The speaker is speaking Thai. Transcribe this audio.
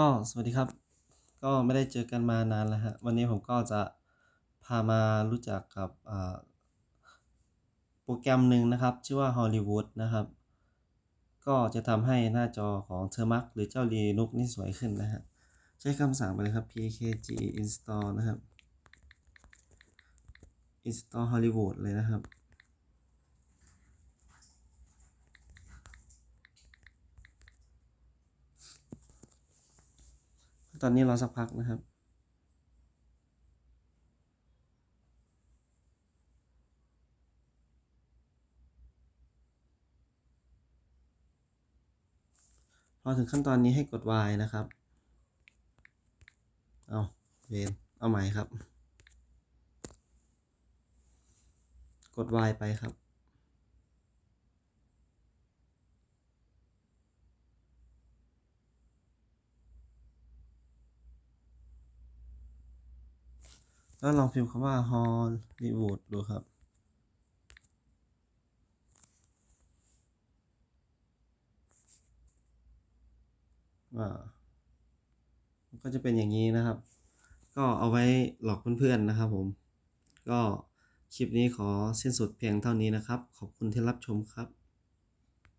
ก็สวัสดีครับ ก็ไม่ได้เจอกันมานานแล้วฮะ วันนี้ผมก็จะพามารู้จักกับโปรแกรมหนึ่งนะครับ ชื่อว่า Hollywood นะครับ ก็จะทำให้หน้าจอของเทอร์มักหรือเจ้า Linux นี่สวยขึ้นนะฮะ ใช้คำสั่งไปเลยครับ pkg install นะครับ install Hollywood เลยนะครับ ตอนนี้รอสักพักนะครับ พอถึงขั้นตอนนี้ให้กด Y นะครับ เอาเวนเอาใหม่ครับ กด Y ไปครับ แล้วลองพิมพ์คำว่า Hollywood ดูครับ ว่าก็จะเป็นอย่างนี้นะครับ ก็เอาไว้หลอกเพื่อนๆนะครับผม ก็คลิปนี้ขอสิ้นสุดเพียงเท่านี้นะครับ ขอบคุณที่รับชมครับ